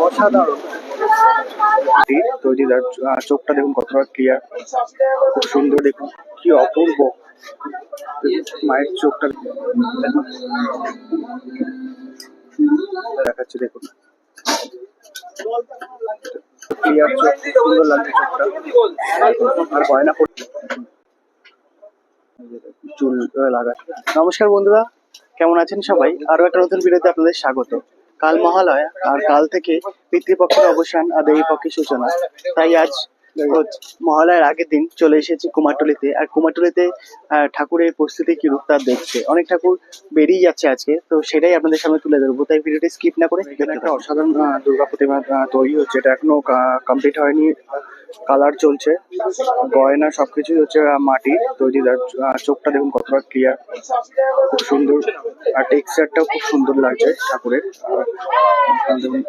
অসাধারণ চোখটা দেখুন কতটা ক্লিয়ার খুব সুন্দর দেখুন, কি অপূর্ব। মায়ের চোখটা দেখাচ্ছে, দেখুন। ক্লিয়ার চোখ সুন্দর লাগছে চোখটা। আর গয়না পড়তে চুল নমস্কার বন্ধুরা, কেমন আছেন সবাই? আরও একটা নতুন ভিডিওতে আপনাদের স্বাগত। কাল মহালয়া, আর কাল থেকে পিতৃপক্ষের অবসান আর দেবী পক্ষের সূচনা। তাই আজ মহালয়ার আগের দিন চলে এসেছি কুমারটুলিতে আর কুমারটুলিতে ঠাকুরের প্রস্তুতি কি রূপ তা দেখছে অনেক ঠাকুর বেরিয়ে যাচ্ছে আজকে তো সেটাই আপনাদের সামনে তুলে ধরবো তাই ভিডিওটি স্কিপ না করে একটা অসাধারণ দুর্গা প্রতিমা তৈরি হচ্ছে এটা এখনও কমপ্লিট হয়নি কালার চলছে গয়না সবকিছুই হচ্ছে মাটির তৈরি চোখটা দেখুন কতটা ক্লিয়ার খুব সুন্দর আর টেক্সচারটাও খুব সুন্দর লাগছে ঠাকুরের দেখুন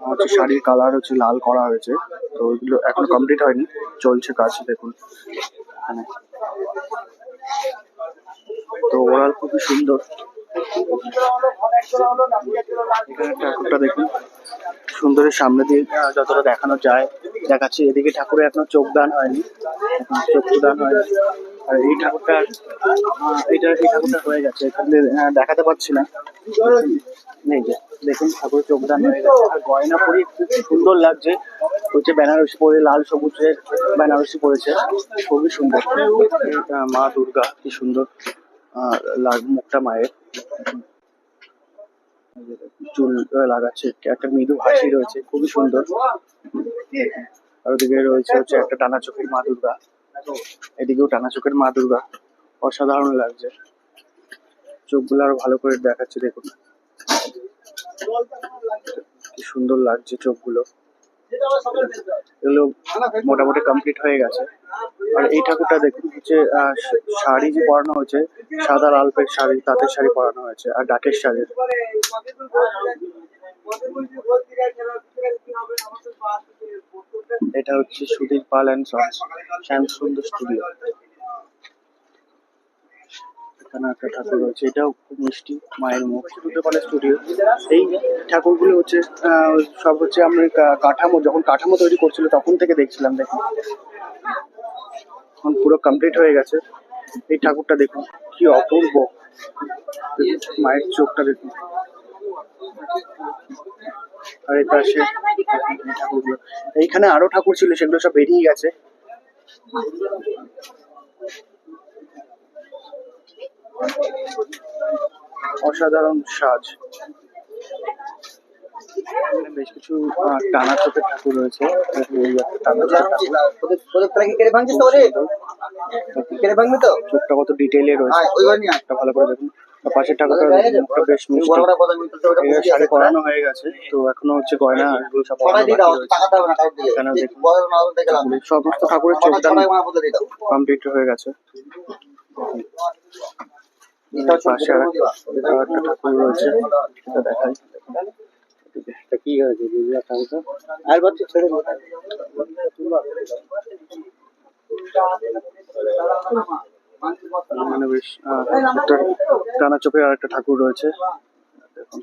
হচ্ছে শাড়ির কালার হচ্ছে লাল করা হয়েছে। তো ওইগুলো এখনও কমপ্লিট হয়নি। চলছে কাজ, দেখুন। তো ওরাল খুবই সুন্দর। ঠাকুরটা দেখুন। সুন্দরের সামনে দিয়ে যতটা দেখানো যায়, দেখাচ্ছি। এদিকে ঠাকুরের এখনও চোখ দান হয়নি। চক্ষু দান হয়নি। আর এই ঠাকুরটা এটা, এই ঠাকুরটা হয়ে গেছে। এখানে দেখাতে পাচ্ছি না। নেই দেখুন ঠাকুর চোখ দান হয়ে গেছে। আর গয়না পরে খুব সুন্দর লাগছে। হচ্ছে বেনারসি পরে, লাল সবুজের বেনারসি পরেছে। খুবই সুন্দর। মা দুর্গা, কি সুন্দর লাগ মুখটা মায়ের। চুল লাগাচ্ছে। একটা মৃদু হাসি রয়েছে, খুবই সুন্দর। আর ওদিকে রয়েছে হচ্ছে একটা টানা চোখের মা দুর্গা। এদিকেও টানা চোখের মা দুর্গা। অসাধারণ লাগছে। চোখগুলো আরও ভালো করে দেখাচ্ছে, দেখুন। কি সুন্দর লাগছে চোখগুলো। এগুলো মোটামুটি কমপ্লিট হয়ে গেছে। আর এই ঠাকুরটা দেখুন, হচ্ছে শাড়ি যে পরানো হয়েছে, সাদা লাল পেট শাড়ি, তাঁতের শাড়ি পরানো হয়েছে, আর ডাকের শাড়ি। এটা হচ্ছে Sudhir Pal and sons Shyam Sundar studio এখানে একটা ঠাকুর রয়েছে, এটাও খুব মিষ্টি, মায়ের মুখ। সুধীর স্টুডিও এই ঠাকুরগুলো হচ্ছে সব হচ্ছে আমরা কাঠামো, যখন কাঠামো তৈরি করছিল তখন থেকে দেখছিলাম, দেখুন। এখন পুরো কমপ্লিট হয়ে গেছে। এই ঠাকুরটা দেখুন, কি অপূর্ব। মায়ের চোখটা দেখুন। আর এই পাশে ঠাকুরগুলো। এইখানে আরও ঠাকুর ছিল, সেগুলো সব বেরিয়ে গেছে। অসাধারণ সাজ। এখানে বেশ কিছু টানা চোখের ঠাকুর রয়েছে। চোখটা কত ডিটেইলে রয়েছে। একটা ভালো করে দেখুন। পাশের ঠাকুরটা মুখটা বেশ মিষ্টি। শাড়ি পরানো হয়ে গেছে তো এখনও হচ্ছে গয়না এগুলো সব সবাই পরানো দিয়ে দাও বাকি রয়েছে। টাকা দেবে না কাউকে দিয়ে। এখানেও যে দেখুন। বড় না হলে দেখে লাভ নেই। সমস্ত ঠাকুরের চোখ কমপ্লিট হয়ে গেছে। পাশে আর একটা ঠাকুর রয়েছে। এটা দেখাই। এটা কি হয়েছে আর বাচ্চা ছেড়ে মানে বেশ একটা টানা চোখের আর একটা ঠাকুর রয়েছে। দেখুন।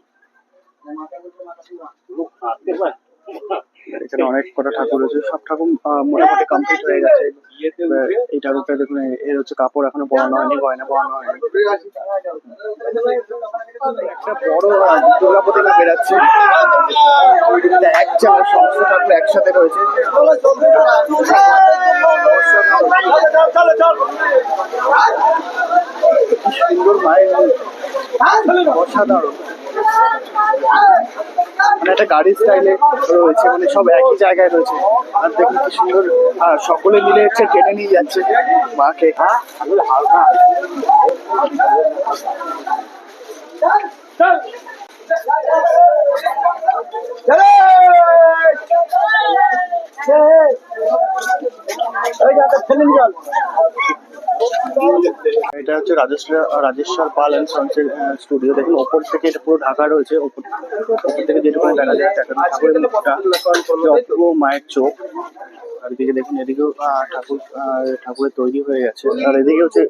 এখানে অনেক কটা ঠাকুর রয়েছে। সব ঠাকুর মোটামুটি কমপ্লিট হয়ে গেছে। এই ঠাকুরটা দেখুন এর হচ্ছে কাপড় এখনও পরানো হয়নি, গয়না পরানো হয়নি। একটা বড় দুর্গা প্রতিমা বেরাচ্ছে এক চার সমস্ত ঠাকুর একসাথে রয়েছে। সুন্দর মায়ের অসাধারণ। মানে একটা গাড়ি স্টাইলে রয়েছে মানে সব একই জায়গায় রয়েছে। আর দেখুন কি সুন্দর সকলে মিলে হচ্ছে টেনে নিয়ে যাচ্ছে। মা মাকে এটা হচ্ছে রাজেশ্বর রাজেশ্বর পাল অ্যান্ড সন্সের স্টুডিও দেখুন, ওপর থেকে এটা পুরো ঢাকা রয়েছে। ওপর থেকে যেটুকু দেখা যায় মায়ের চোখ আর এদিকে দেখুন, এদিকেও ঠাকুর ঠাকুরের তৈরি হয়ে গেছে। আর এদিকে হচ্ছে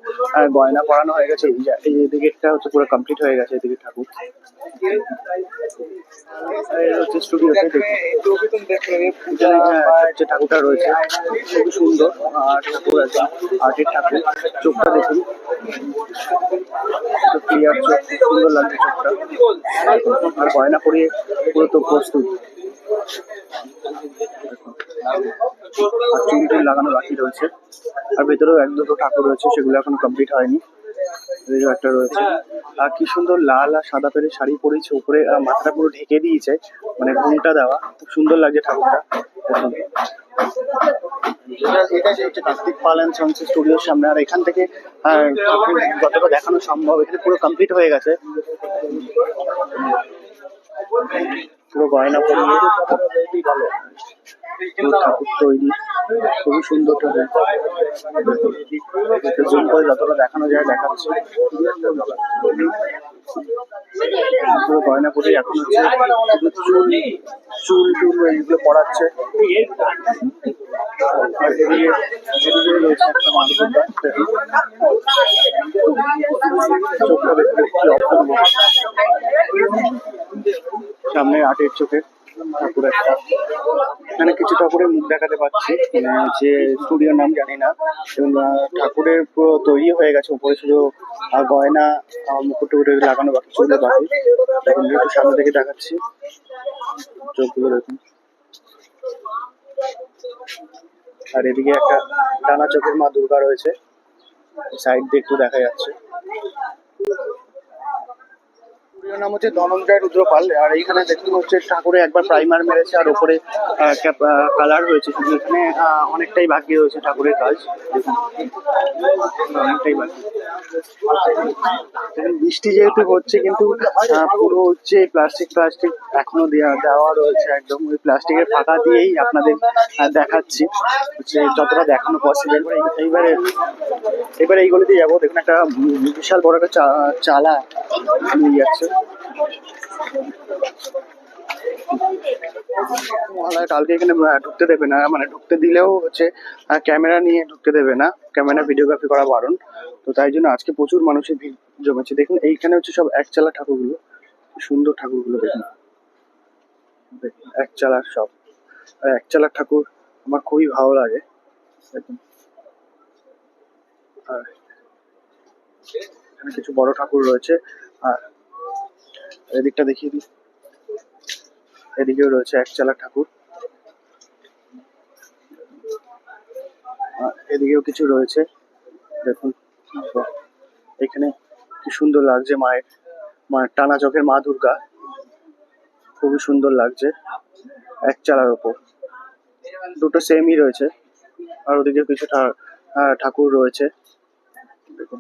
গয়না পরানো হয়ে গেছে। এদিকেটা হচ্ছে পুরো কমপ্লিট হয়ে গেছে, এদিকে ঠাকুর। হচ্ছে স্টুডিওতে দেখুন। ঠাকুরটা রয়েছে খুবই সুন্দর আর ঠাকুর আছে, আর্টের ঠাকুর। চোখটা দেখুন। ক্লিয়ার চোখ খুব সুন্দর লাগছে চোখটা। আর গয়না পরিয়ে পুরো তো প্রস্তুত। চুলটি লাগানো বাকি রয়েছে। আর ভেতরেও এক দুটো ঠাকুর রয়েছে, সেগুলো এখনও কমপ্লিট হয়নি। একটা রয়েছে। আর কি সুন্দর লাল আর সাদা পেরে শাড়ি পরেছে, উপরে মাথাটা পুরো ঢেকে দিয়েছে মানে ঘুমটা দেওয়া। খুব সুন্দর লাগছে ঠাকুরটা। এটা পাল অ্যান্ড স্টুডিওর সামনে। আর এখান থেকে যতটা দেখানো সম্ভব, এখানে পুরো কমপ্লিট হয়ে গেছে। পুরো গয়না পরিয়ে পুরো। ঠাকুর তৈরি, খুবই সুন্দর ঠাকুর। জুম করে যতটা দেখানো যায় দেখাচ্ছে। গয়না পরে এখন হচ্ছে চুল চুল টুল এইগুলো পড়াচ্ছে চোখটা দেখতে কি অপূর্ব। সামনে আটের চোখে ঠাকুর একটা। এখানে কিছু ঠাকুরের মুখ দেখাতে পাচ্ছি। মানে যে স্টুডিওর নাম জানি না। ঠাকুরের পুরো তৈরি হয়ে গেছে। উপরে শুধু গয়না মুকুট টুকুট লাগানো বাকি ছিল বাকি। এখন একটু সামনে থেকে দেখাচ্ছি। চোখগুলো দেখুন। আর এদিকে একটা টানা চোখের মা দুর্গা রয়েছে। সাইড দিয়ে একটু দেখা যাচ্ছে। পুরো নাম হচ্ছে ধনঞ্জয় রুদ্রপাল আর এইখানে দেখতে হচ্ছে ঠাকুরে একবার প্রাইমার মেরেছে আর ওপরে কালার হয়েছে শুধু এখানে অনেকটাই বাকি রয়েছে ঠাকুরের কাজ দেখুন। অনেকটাই বাকি দেখুন, বৃষ্টি যেহেতু হচ্ছে, কিন্তু পুরো হচ্ছে প্লাস্টিক প্লাস্টিক এখনও দেওয়া দেওয়া রয়েছে একদম। ওই প্লাস্টিকের ফাঁকা দিয়েই আপনাদের দেখাচ্ছি। হচ্ছে যতটা দেখানো পসিবল এইবারে, এবারে এইগুলো দিয়ে যাব। দেখুন, একটা বিশাল বড় একটা চালা নিয়ে যাচ্ছে। কালকে এখানে ঢুকতে দেবে না। মানে ঢুকতে দিলেও হচ্ছে ক্যামেরা নিয়ে ঢুকতে দেবে না। ক্যামেরা ভিডিওগ্রাফি করা বারণ। তো তাই জন্য আজকে প্রচুর মানুষের ভিড় জমেছে। দেখুন এইখানে হচ্ছে সব এক চালা ঠাকুরগুলো। সুন্দর ঠাকুরগুলো দেখুন। দেখুন, এক চালার সব। এক চালার ঠাকুর আমার খুবই ভালো লাগে। দেখুন। আর কিছু বড় ঠাকুর রয়েছে। আর এদিকটা দেখিয়ে দিই। এদিকেও রয়েছে এক একচালা ঠাকুর। এদিকেও কিছু রয়েছে। দেখুন এখানে কি সুন্দর লাগছে মায়ের মায়ের টানা চোখের মা দুর্গা। খুবই সুন্দর লাগছে এক চালার ওপর। দুটো সেমই রয়েছে। আর ওদিকে কিছু ঠাকুর রয়েছে। দেখুন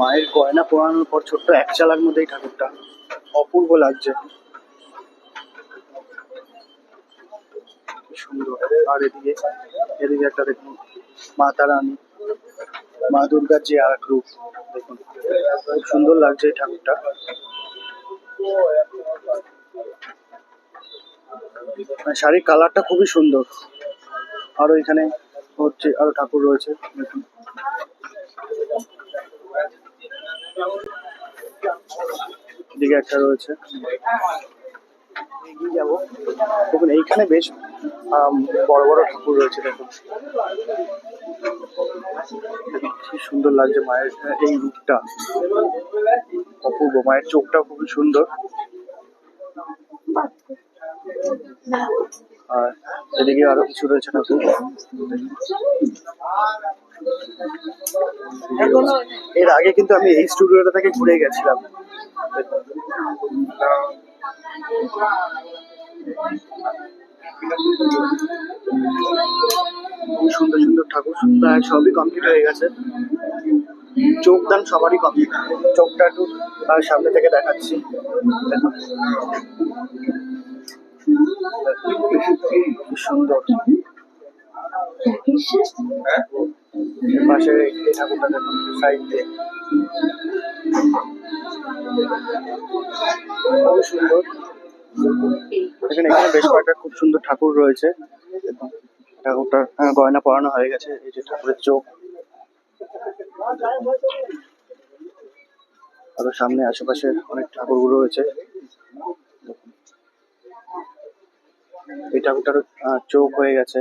মায়ের গয়না পরানোর পর ছোট্ট এক চালার মধ্যেই ঠাকুরটা অপূর্ব লাগছে। সুন্দর। আর এদিকে এদিকে একটা দেখুন, মা তারানী মা দুর্গার যে আর রূপ, দেখুন। খুব সুন্দর লাগছে এই ঠাকুরটা। মানে শাড়ির কালারটা খুবই সুন্দর। আরও এখানে হচ্ছে, আরও ঠাকুর রয়েছে, দেখুন। এদিকে একটা রয়েছে। যাব এইখানে বেশ বড় বড় ঠাকুর রয়েছে, দেখুন। কি সুন্দর লাগছে মায়ের এই রূপটা। অপূর্ব, মায়ের চোখটা খুবই সুন্দর। আর এদিকে আরও কিছু রয়েছে ঠাকুর। এর আগে কিন্তু আমি এই স্টুডিওটা থেকে ঘুরে গেছিলাম। সুন্দর সুন্দর ঠাকুর প্রায় সবই কমপ্লিট হয়ে গেছে। চোখ দান সবারই কমপ্লিট চোখটা একটু সামনে থেকে দেখাচ্ছি। দেখুন। সুন্দর। পাশে এই ঠাকুরটা দেখুন সাইড দিয়ে এখানে বেশ কয়েকটা খুব সুন্দর ঠাকুর রয়েছে। ঠাকুরটার গয়না পরানো হয়ে গেছে, এই যে ঠাকুরের চোখ। আরও সামনে আশেপাশে অনেক ঠাকুরগুলো রয়েছে। এই ঠাকুরটার চোখ হয়ে গেছে।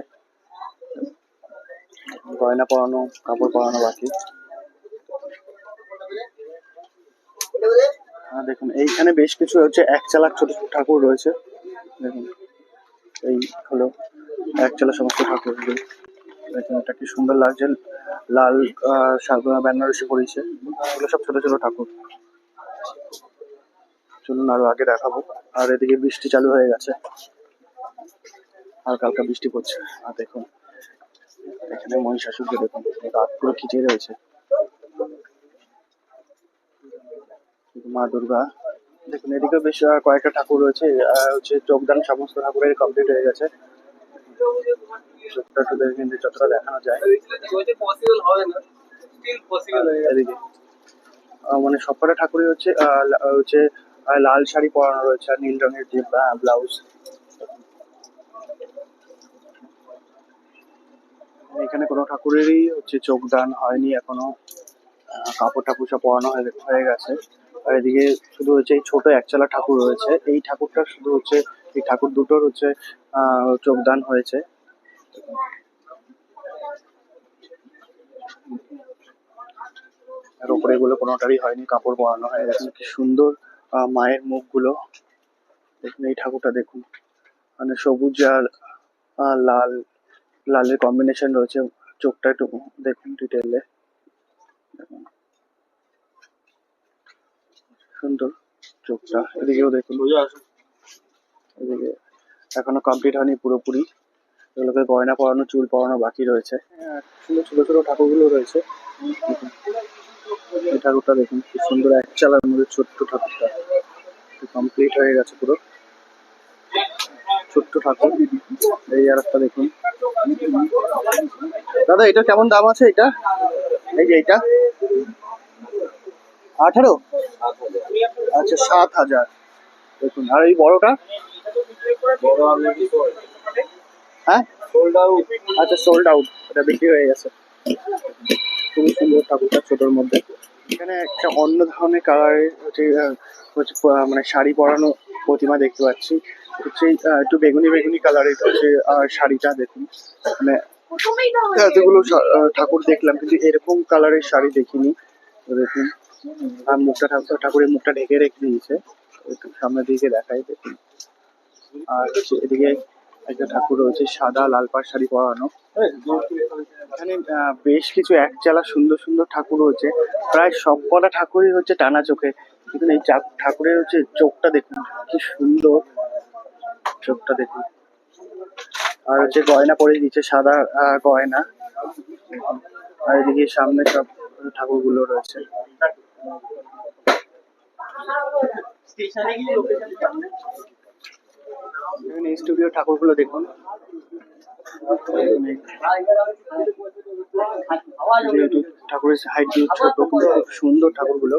গয়না পরানো, কাপড় পরানো বাকি। দেখুন, এইখানে বেশ কিছু হচ্ছে এক চালাক ছোট ছোট ঠাকুর রয়েছে। দেখুন, এই হলো এক চালা সমস্ত ঠাকুর। দেখুন, এটা কি সুন্দর লাগছে, লাল বেনারসি পরিয়েছে এগুলো সব ছোট ছোট ঠাকুর। চলুন আরও আগে দেখাবো। আর এদিকে বৃষ্টি চালু হয়ে গেছে। হালকা হালকা বৃষ্টি পড়ছে। আর দেখুন এখানে মহিষাসুরকে দেখুন রাত পুরো খিচে রয়েছে। মা দুর্গা, দেখুন এদিকে বেশ কয়েকটা ঠাকুর রয়েছে হচ্ছে যোগদান সমস্ত ঠাকুরের কমপ্লিট হয়ে গেছে। যতটা দেখানো যায়। মানে সবকটা ঠাকুরই হচ্ছে হচ্ছে লাল শাড়ি পরানো রয়েছে, আর নীল রঙের যে ব্লাউজ এখানে কোনো ঠাকুরেরই হচ্ছে চোখদান হয়নি এখনও। কাপড় টাপড় সব পরানো হয়ে গেছে আর এদিকে শুধু হচ্ছে এই ছোট একচালা ঠাকুর রয়েছে। এই ঠাকুরটা শুধু হচ্ছে, এই ঠাকুর দুটোর হচ্ছে চোখদান হয়েছে। আর উপরে এগুলো কোনোটারই হয়নি, কাপড় পরানো হয়ে গেছে। কি সুন্দর মায়ের মুখগুলো। দেখুন, এই ঠাকুরটা দেখুন। মানে সবুজ আর লাল। লালের কম্বিনেশন রয়েছে চোখটা একটু দেখুন ডিটেলে সুন্দর চোখটা এদিকেও দেখুন। এদিকে এখনও কমপ্লিট হয়নি পুরোপুরি। এগুলোকে গয়না পরানো চুল পরানো বাকি রয়েছে। সুন্দর ছোট ছোট ঠাকুরগুলো রয়েছে। এই ঠাকুরটা দেখুন কি সুন্দর এক চালার মধ্যে ছোট্ট ঠাকুরটা। কমপ্লিট হয়ে গেছে পুরো। ছোট্ট ঠাকুর। এই আর একটা দেখুন। দাদা, এটা কেমন দাম আছে এটা? এই যে এটা। আঠারো? আচ্ছা সাত হাজার। দেখুন, আর এই বড়টা? হ্যাঁ? সোল্ড আউট আচ্ছা সোল্ড আউট এটা বিক্রি হয়ে গেছে। খুবই সুন্দর ঠাকুরটা ছোটোর মধ্যে। এখানে একটা অন্য ধরনের কালারের হচ্ছে মানে শাড়ি পরানো প্রতিমা দেখতে পাচ্ছি। হচ্ছে একটু বেগুনি বেগুনি কালারের হচ্ছে শাড়িটা দেখুন। মানে এতগুলো ঠাকুর দেখলাম, কিন্তু এরকম কালারের শাড়ি দেখিনি। দেখুন, আর মুখটা ঠাকুর ঠাকুরের মুখটা ঢেকে রেখে দিয়েছে। একটু সামনের দিকে দেখাই, দেখুন। আর হচ্ছে এদিকে একটা ঠাকুর রয়েছে, সাদা লাল পাড় শাড়ি পরানো। এখানে বেশ কিছু একচালা সুন্দর সুন্দর ঠাকুর রয়েছে। প্রায় সব কটা ঠাকুরই হচ্ছে টানা চোখে। কিন্তু এই ঠাকুরের হচ্ছে চোখটা দেখুন, কি সুন্দর। চোখটা দেখুন। আর হচ্ছে গয়না পরে দিচ্ছে সাদা গয়না। আর এদিকে সামনে সব ঠাকুরগুলো রয়েছে। স্টুডিও ঠাকুরগুলো দেখুন। ঠাকুরের হাইট ছোট, খুব সুন্দর ঠাকুরগুলো।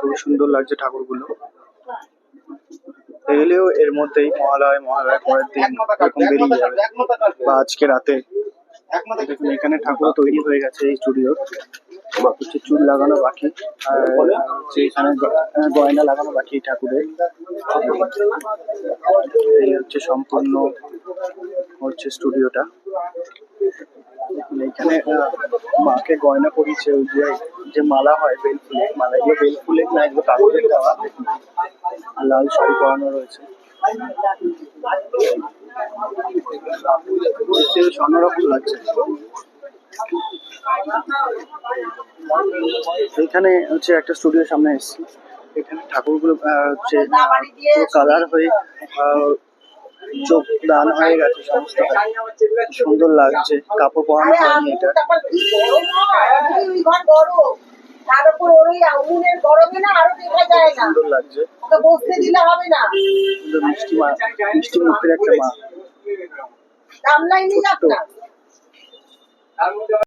খুব সুন্দর লাগছে ঠাকুরগুলো। এগুলিও এর মধ্যেই মহালয় মহালয় পরের দিন এরকম বেরিয়ে যাবে। বা আজকে রাতে। এখানে ঠাকুর তৈরি হয়ে গেছে এই স্টুডিও। কিছু চুল লাগানো বাকি। এখানে গয়না লাগানো বাকি ঠাকুরের। এই হচ্ছে সম্পূর্ণ হচ্ছে স্টুডিওটা। এখানে মাকে গয়না পরিয়েছে ওই যে যে মালা হয়, বেল ফুলের মালা, এগুলো বেল ফুলের না, এগুলো কাগজের দেওয়া। লাল শাড়ি পরানো রয়েছে। অন্যরকম লাগছে এখানে হচ্ছে একটা স্টুডিওর সামনে এসেছি। এখানে ঠাকুরগুলো হচ্ছে কালার হয়ে চোখ দান হয়ে গেছে সমস্ত সুন্দর লাগছে কাপড় পরানো হয়নি এটা। তার উপর ওই গরমে না আরও দেখা যায় না। সুন্দর লাগছে। ওকে বসতে দিলে হবে না। সুন্দর মিষ্টি মা মিষ্টি মুখের একটা মা। দাম না